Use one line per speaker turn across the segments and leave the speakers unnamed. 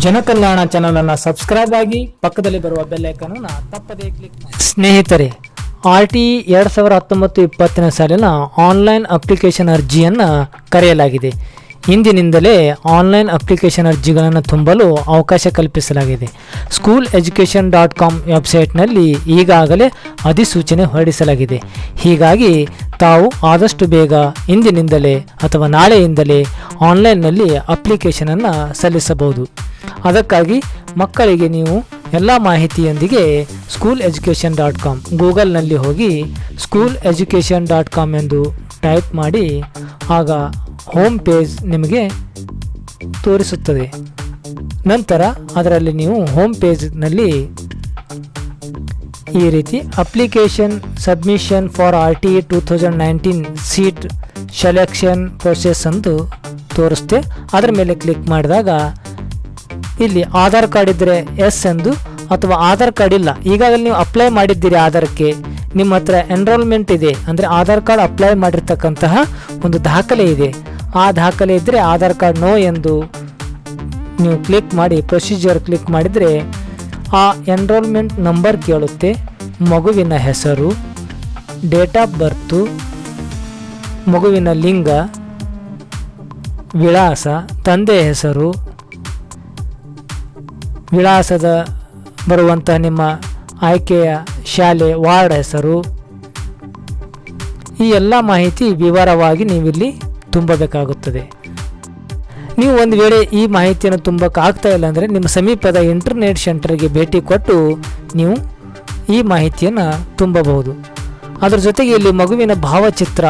ಜನಕಲ್ಯಾಣ channel subscribe ಆಗಿ ಪಕ್ಕದಲ್ಲಿ ಬರುವ ಬೆಲ್ ಐಕನ್ ಅನ್ನ ತಪ್ಪದೇ ಕ್ಲಿಕ್ ಸ್ನೇಹಿತರೆ, ಆರ್ ಟಿ ಎರಡು ಸಾವಿರ ಹತ್ತೊಂಬತ್ತು ಇಪ್ಪತ್ತನೇ ಸಾಲಿನ ಆನ್ಲೈನ್ ಅಪ್ಲಿಕೇಶನ್ ಅರ್ಜಿಯನ್ನು ಕರೆಯಲಾಗಿದೆ. ಇಂದಿನಿಂದಲೇ ಆನ್ಲೈನ್ ಅಪ್ಲಿಕೇಶನ್ ಅರ್ಜಿಗಳನ್ನು ತುಂಬಲು ಅವಕಾಶ ಕಲ್ಪಿಸಲಾಗಿದೆ. ಸ್ಕೂಲ್ ಎಜುಕೇಷನ್ ಡಾಟ್ ಕಾಮ್ ವೆಬ್ಸೈಟ್ನಲ್ಲಿ ಈಗಾಗಲೇ ಅಧಿಸೂಚನೆ ಹೊರಡಿಸಲಾಗಿದೆ. ಹೀಗಾಗಿ ತಾವು ಆದಷ್ಟು ಬೇಗ ಇಂದಿನಿಂದಲೇ ಅಥವಾ ನಾಳೆಯಿಂದಲೇ ಆನ್ಲೈನ್ನಲ್ಲಿ ಅಪ್ಲಿಕೇಶನನ್ನು ಸಲ್ಲಿಸಬಹುದು. ಅದಕ್ಕಾಗಿ ಮಕ್ಕಳಿಗೆ ನೀವು ಎಲ್ಲ ಮಾಹಿತಿಯೊಂದಿಗೆ ಸ್ಕೂಲ್ ಎಜುಕೇಷನ್ ಡಾಟ್ ಕಾಮ್ ಗೂಗಲ್ನಲ್ಲಿ ಹೋಗಿ ಸ್ಕೂಲ್ ಎಜುಕೇಷನ್ ಡಾಟ್ ಕಾಮ್ ಎಂದು ಟೈಪ್ ಮಾಡಿ, ಆಗ ಹೋಮ್ ಪೇಜ್ ನಿಮಗೆ ತೋರಿಸುತ್ತದೆ. ನಂತರ ಅದರಲ್ಲಿ ನೀವು ಹೋಮ್ ಪೇಜ್ನಲ್ಲಿ ಈ ರೀತಿ application submission for R T two thousand nineteen seat selection process ಎಂದು ತೋರಿಸುತ್ತೆ ಅದರ ಮೇಲೆ ಕ್ಲಿಕ್ ಮಾಡಿದಾಗ ಇಲ್ಲಿ ಆಧಾರ್ ಕಾರ್ಡ್ ಇದ್ದರೆ ಎಸ್ ಎಂದು ಅಥವಾ ಆಧಾರ್ ಕಾರ್ಡ್ ಇಲ್ಲ. ಈಗಾಗಲೇ ನೀವು ಅಪ್ಲೈ ಮಾಡಿದ್ದೀರಿ ಆಧಾರಕ್ಕೆ. ನಿಮ್ಮ ಹತ್ರ ಎನ್ರೋಲ್ಮೆಂಟ್ ಇದೆ. ಅಂದರೆ ಆಧಾರ್ ಕಾರ್ಡ್ ಅಪ್ಲೈ ಮಾಡಿರ್ತಕ್ಕಂತಹ ಒಂದು ದಾಖಲೆ ಇದೆ. ಆ ದಾಖಲೆ ಇದ್ದರೆ ಆಧಾರ್ ಕಾರ್ಡ್ ನೋ ಎಂದು ನೀವು ಕ್ಲಿಕ್ ಮಾಡಿ ಪ್ರೊಸೀಜರ್ ಕ್ಲಿಕ್ ಮಾಡಿದರೆ ಆ ಎನ್ರೋಲ್ಮೆಂಟ್ ನಂಬರ್ ಕೇಳುತ್ತೆ. ಮಗುವಿನ ಹೆಸರು ಡೇಟ್ ಆಫ್ ಬರ್ತು ಮಗುವಿನ ಲಿಂಗ ವಿಳಾಸ, ತಂದೆ ಹೆಸರು, ವಿಳಾಸದ ಬರುವಂತಹ ನಿಮ್ಮ ಆಯ್ಕೆಯ ಶಾಲೆ ವಾರ್ಡ್ ಹೆಸರು. ಈ ಎಲ್ಲ ಮಾಹಿತಿ ವಿವರವಾಗಿ ನೀವಿಲ್ಲಿ ತುಂಬಬೇಕಾಗುತ್ತದೆ. ನೀವು ಒಂದು ವೇಳೆ ಈ ಮಾಹಿತಿಯನ್ನು ತುಂಬಕ್ಕೆ ಆಗ್ತಾ ಇಲ್ಲ ಅಂದರೆ ನಿಮ್ಮ ಸಮೀಪದ ಇಂಟರ್ನೆಟ್ ಸೆಂಟರ್ಗೆ ಭೇಟಿ ಕೊಟ್ಟು ನೀವು ಈ ಮಾಹಿತಿಯನ್ನು ತುಂಬಬಹುದು. ಅದರ ಜೊತೆಗೆ ಇಲ್ಲಿ ಮಗುವಿನ ಭಾವಚಿತ್ರ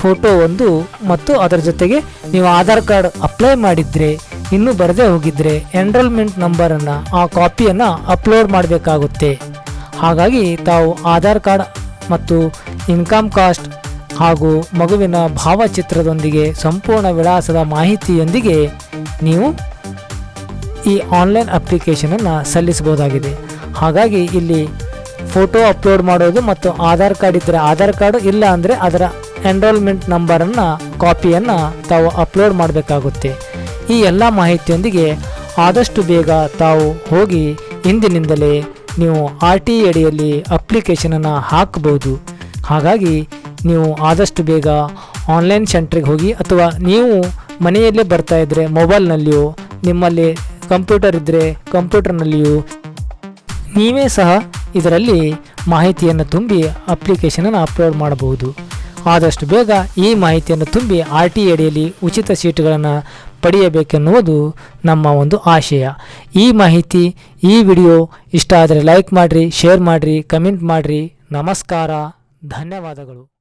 ಫೋಟೋ ಒಂದು ಮತ್ತು ಅದರ ಜೊತೆಗೆ ನೀವು ಆಧಾರ್ ಕಾರ್ಡ್ ಅಪ್ಲೈ ಮಾಡಿದರೆ, ಇನ್ನೂ ಬರದೇ ಹೋಗಿದ್ರೆ ಎನ್ರೋಲ್ಮೆಂಟ್ ನಂಬರನ್ನು ಆ ಕಾಪಿಯನ್ನು ಅಪ್ಲೋಡ್ ಮಾಡಬೇಕಾಗುತ್ತೆ. ಹಾಗಾಗಿ ತಾವು ಆಧಾರ್ ಕಾರ್ಡ್ ಮತ್ತು ಇನ್ಕಮ್ ಕಾಸ್ಟ್ ಹಾಗೂ ಮಗುವಿನ ಭಾವಚಿತ್ರದೊಂದಿಗೆ ಸಂಪೂರ್ಣ ವಿಳಾಸದ ಮಾಹಿತಿಯೊಂದಿಗೆ ನೀವು ಈ ಆನ್ಲೈನ್ ಅಪ್ಲಿಕೇಶನನ್ನು ಸಲ್ಲಿಸಬಹುದಾಗಿದೆ. ಹಾಗಾಗಿ ಇಲ್ಲಿ ಫೋಟೋ ಅಪ್ಲೋಡ್ ಮಾಡೋದು ಮತ್ತು ಆಧಾರ್ ಕಾರ್ಡ್ ಇದ್ದರೆ ಆಧಾರ್ ಕಾರ್ಡು ಇಲ್ಲ ಅಂದರೆ ಅದರ ಎನ್ರೋಲ್ಮೆಂಟ್ ನಂಬರನ್ನು ಕಾಪಿಯನ್ನು ತಾವು ಅಪ್ಲೋಡ್ ಮಾಡಬೇಕಾಗುತ್ತೆ. ಈ ಎಲ್ಲ ಮಾಹಿತಿಯೊಂದಿಗೆ ಆದಷ್ಟು ಬೇಗ ತಾವು ಹೋಗಿ ಇಂದಿನಿಂದಲೇ ನೀವು ಆರ್ ಟಿ ಅಡಿಯಲ್ಲಿ ಅಪ್ಲಿಕೇಶನನ್ನು ಹಾಕಬಹುದು ಹಾಗಾಗಿ ನೀವು ಆದಷ್ಟು ಬೇಗ ಆನ್ಲೈನ್ ಸೆಂಟ್ರಿಗೆ ಹೋಗಿ ಅಥವಾ ನೀವು ಮನೆಯಲ್ಲೇ ಬರ್ತಾ ಇದ್ದರೆ ಮೊಬೈಲ್ನಲ್ಲಿಯೋ ನಿಮ್ಮಲ್ಲಿ ಕಂಪ್ಯೂಟರ್ ಇದ್ದರೆ ಕಂಪ್ಯೂಟರ್ನಲ್ಲಿಯೂ ನೀವೇ ಸಹ ಇದರಲ್ಲಿ ಮಾಹಿತಿಯನ್ನು ತುಂಬಿ ಅಪ್ಲಿಕೇಶನನ್ನು ಅಪ್ಲೋಡ್ ಮಾಡಬಹುದು. ಆದಷ್ಟು ಬೇಗ ಈ ಮಾಹಿತಿಯನ್ನು ತುಂಬಿ ಆರ್ ಟಿ ಅಡಿಯಲ್ಲಿ ಉಚಿತ ಸೀಟುಗಳನ್ನು ಪಡೆಯಬೇಕೆನ್ನುವುದು ನಮ್ಮ ಒಂದು ಆಶಯ. ಈ ಮಾಹಿತಿ, ಈ ವಿಡಿಯೋ ಇಷ್ಟ ಆದರೆ ಲೈಕ್ ಮಾಡಿರಿ, ಶೇರ್ ಮಾಡಿರಿ, ಕಮೆಂಟ್ ಮಾಡಿರಿ. ನಮಸ್ಕಾರ, ಧನ್ಯವಾದಗಳು.